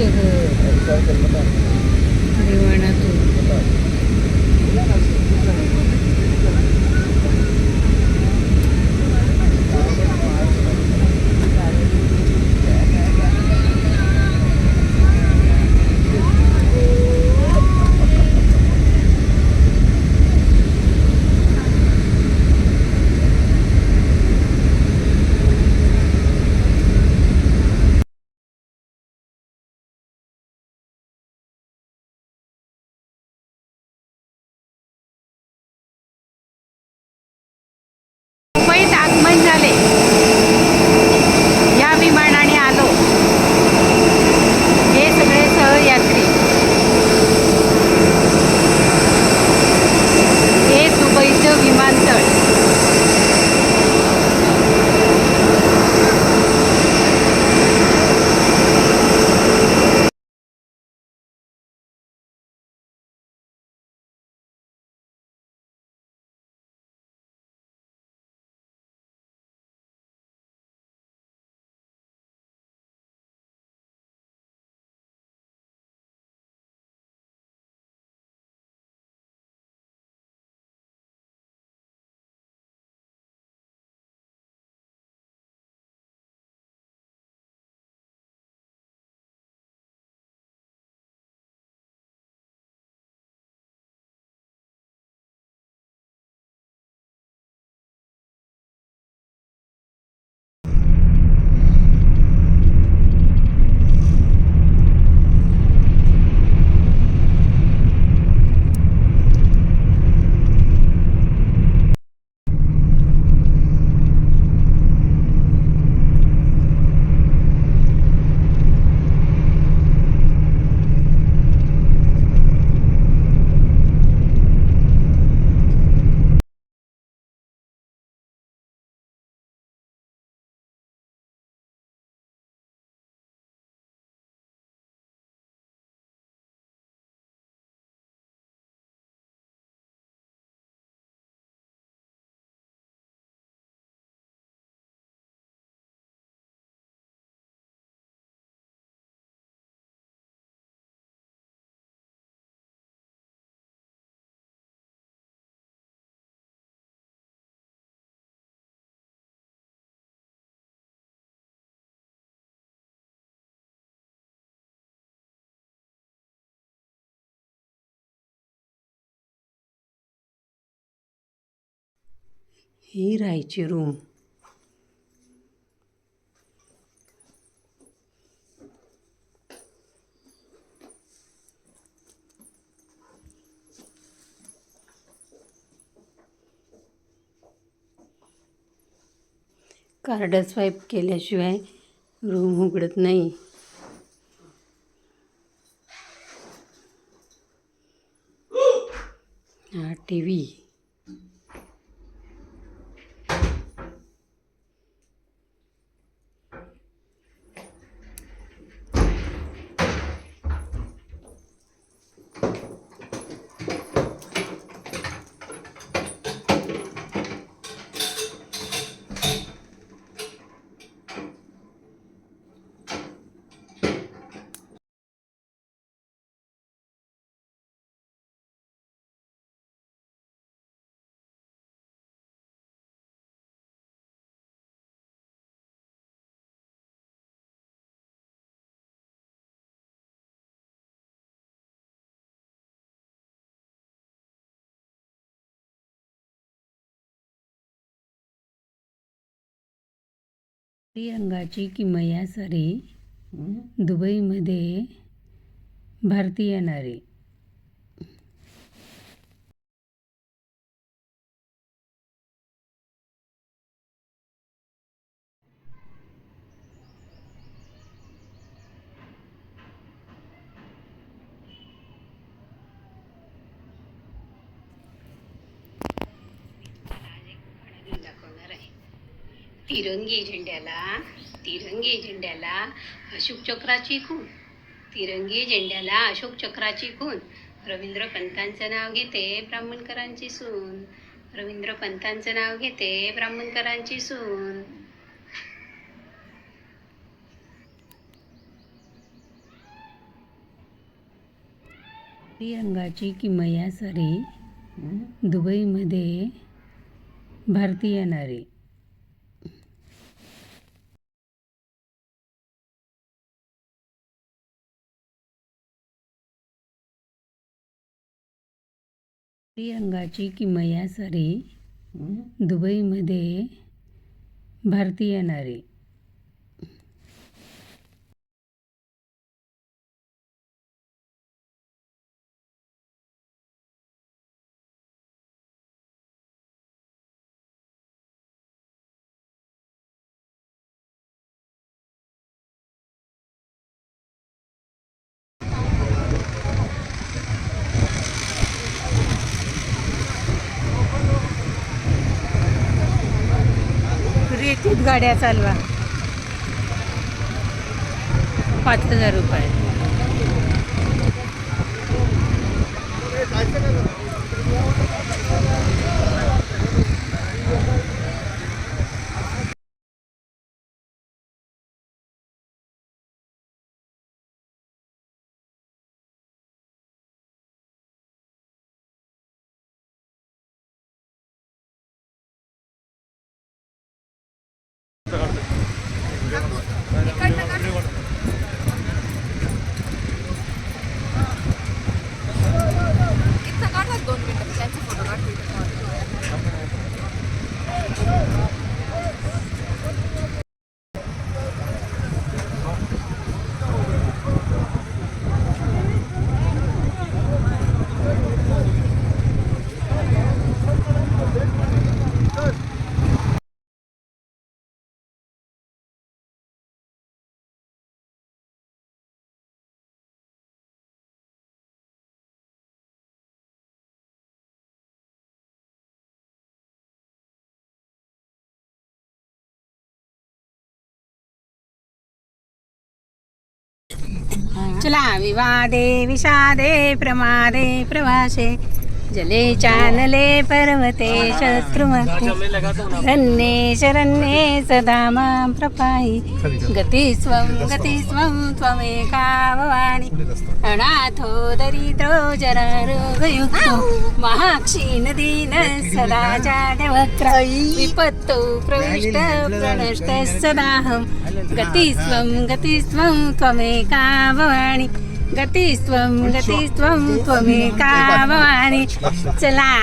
Is it? Is? ही राहायची room card swipe केल्याशिवाय रूम उघडत नाही. रंगाची किमया सरी दुबईमध्ये भारतीय नारी. तिरंगी झेंड्याला तिरंगी झेंड्याला अशोक चक्राची खूण तिरंगी झेंड्याला अशोक चक्राची खूण रवींद्र पंतांचं नाव घेते ब्राह्मणकरांची सून. रवींद्र पंतांचं नाव घेते ब्राह्मणकरांची सून. रंगाची किमया सरी दुबईमध्ये भारतीय नारी. रंगाची किमया सारी दुबईमध्ये भारतीय नारी. रेतीत गाड्या चालवा. पाच हजार रुपये. चला विवादे विषादे प्रमादे प्रवासे. जले चानले पर्वते शत्रुमध्ये शरण्ये सदा मां प्रपाहि। गतिस्वं गतिस्वं त्वमेका भवानि। अनाथो दरिद्रो जरारोगयुक्तो। महाक्षीणदीन सदा जाड्यवक्र विपत्तौ प्रविष्ट प्रणष्ट सदाहं। गतिस्वं गतिस्वं त्वमेका भवानि। गतिस्वं गतिस्वं त्वमेका भवानि चला.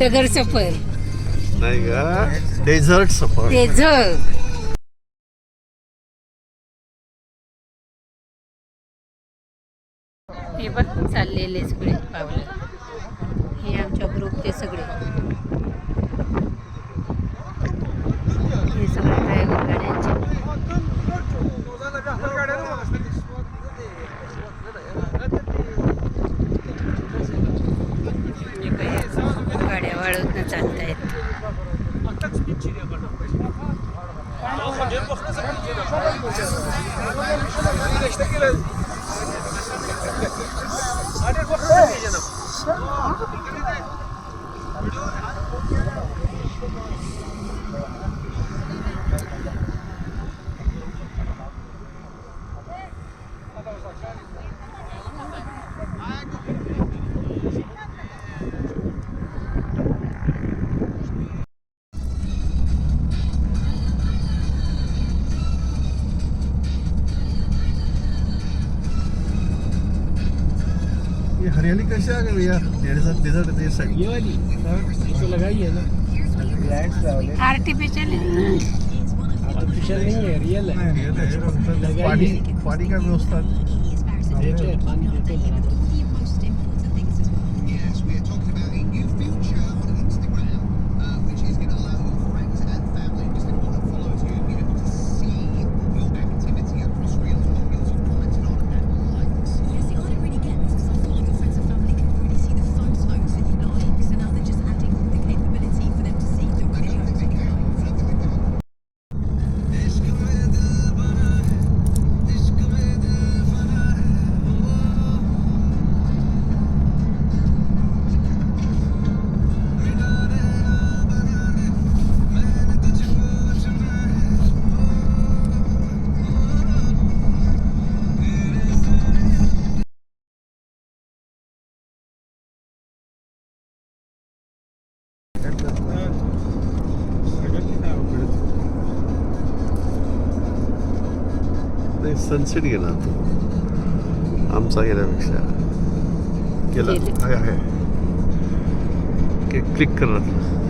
डगर सफर. नाही का डेझर्ट सफर. ते झ हे बघ चाललेले सगळे पावलं. हे आमच्या ग्रुपचे सगळे. वाळून चालतायत कैसे आ भैया? डेजर्ट डेजर्ट है इस साइड ये वाली. इसको है ना. लाइट्स आर्टिफिशियल आर्टिफिशियल नहीं है रियल है पाणी काय व्यवस्था देते हैं पानी देते सनसेट गेला. तो आमचा गेल्यापेक्षा. गेला. आहे आहे. क्लिक करणार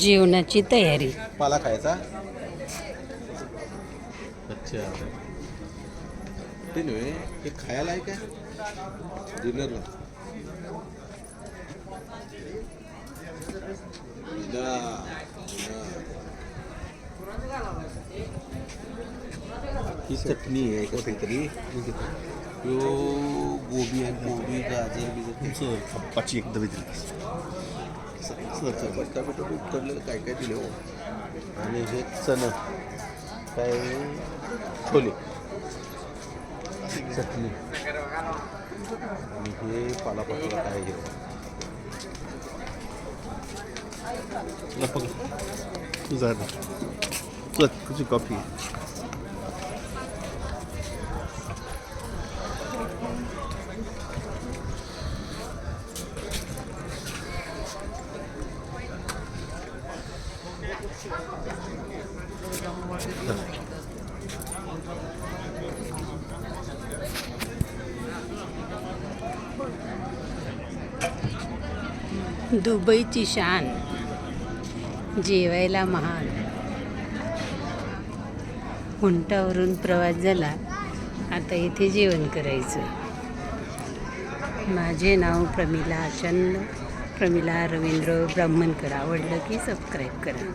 जेवणाची तयारी. पाला खायचा? अच्छा. ते नव्हे हे खायला आहे का डिनरला ही चटणी आहे का काहीतरी यो गोबी आहे गोबी गाजर बिजर. तुमचं पप्पाची एकदम बटाटा उकडलेलं काय काय दिलं हो? आणि हे चणं. काय? छोले. चटणी आणि हे पालापाचोळा काय हे? झालं. तुझी कॉफी. दुबईची शान. जेवायला महान. उंटावरून प्रवास झाला. आता इथे जेवण करायचं. माझे नाव प्रमिला चंद. प्रमिला रवींद्र ब्राह्मणकर. आवडलं की सबस्क्राईब करा.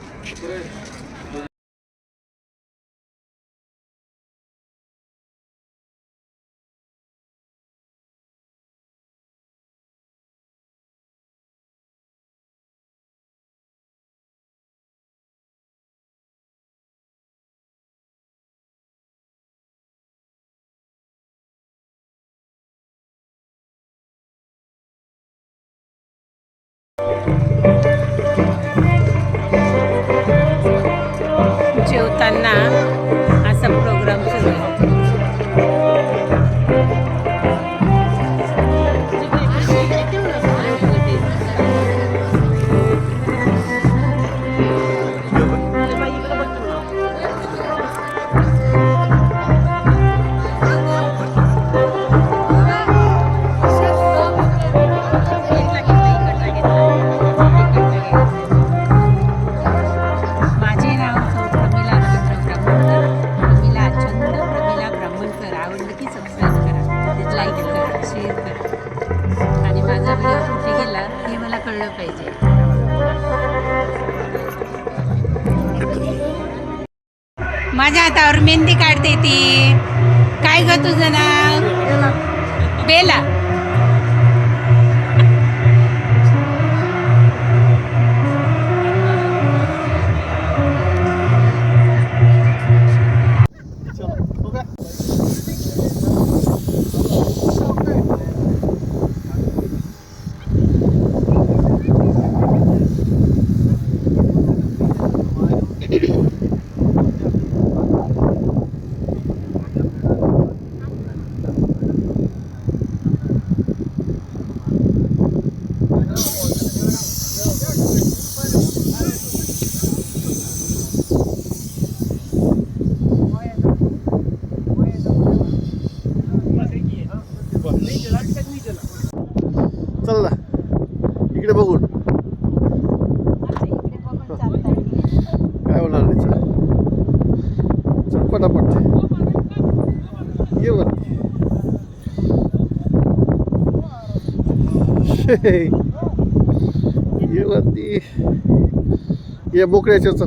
माझ्या हातावर मेहंदी काढते ती. काय ग तुझं नाव? बेला. शे. ये वरती. ये मोकळ्याच्या चल.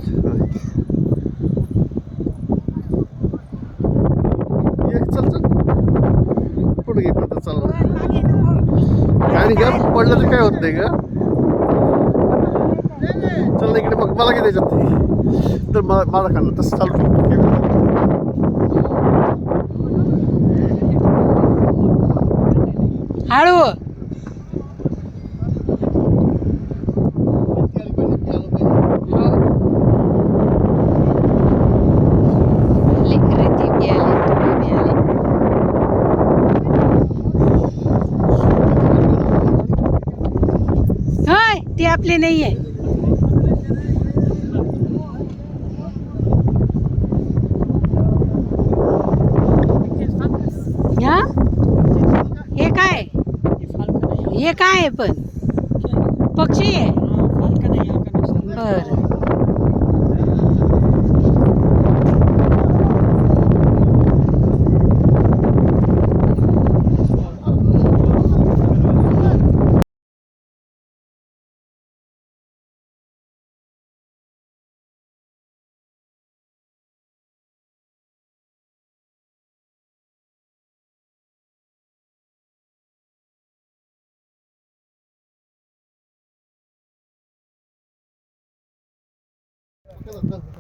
ये चल चल. पुढे घेत आता चल. आणि घ्या पडलं तर काय होत नाही का चल इकडे मग मला घे त्याच्यात. तर मला मला खाल्लं तसं चालू हळू लेकरं ती बी आली तुम्ही बी आले होय ती आपली नाहीये. ह्या हे काय? हे काय आहे पण? पक्षी आहे? बर.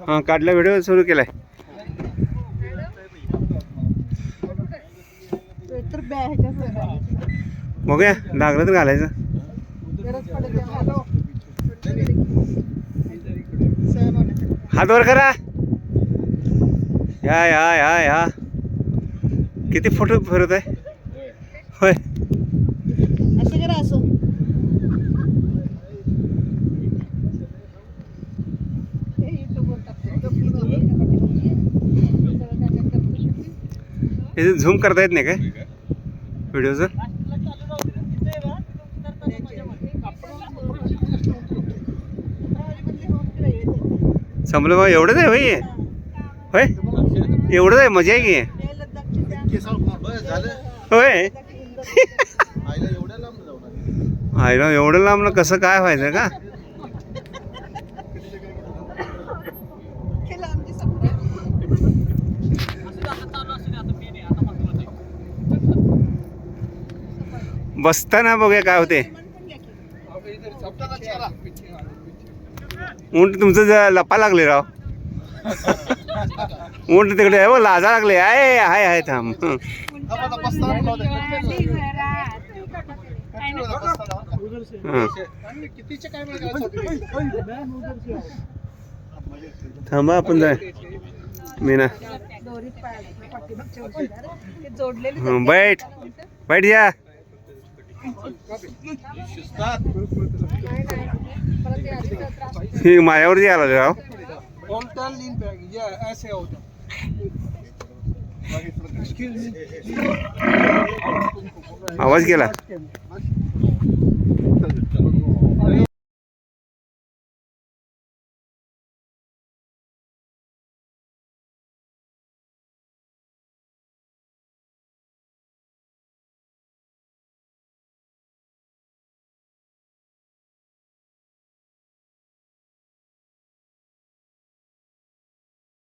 हां काढला व्हिडिओ सुरू केलाय. बघूया लागलं तर घालायचं. हात वर करा. या या या या किती फोटो फिरत आहे होय. हे झूम करता येत नाही काय? व्हिडिओचं? संपलं बा एवढंच आहे हे? होय? एवढंच आहे मजा आहे की? होय? आईला एवढं लांब ना कसं काय व्हायचं का? बसताना बघूया काय होते. ऊंट तुमचं ज- लपा लागले राव. ऊंट तिकडे आहे, हो लाजा लागले. आहे हाय हाय थांब. थांबा आपण जाय. मीना. हं, बैठ. बैठ या. ही मायावरती आला राव आवाज केला.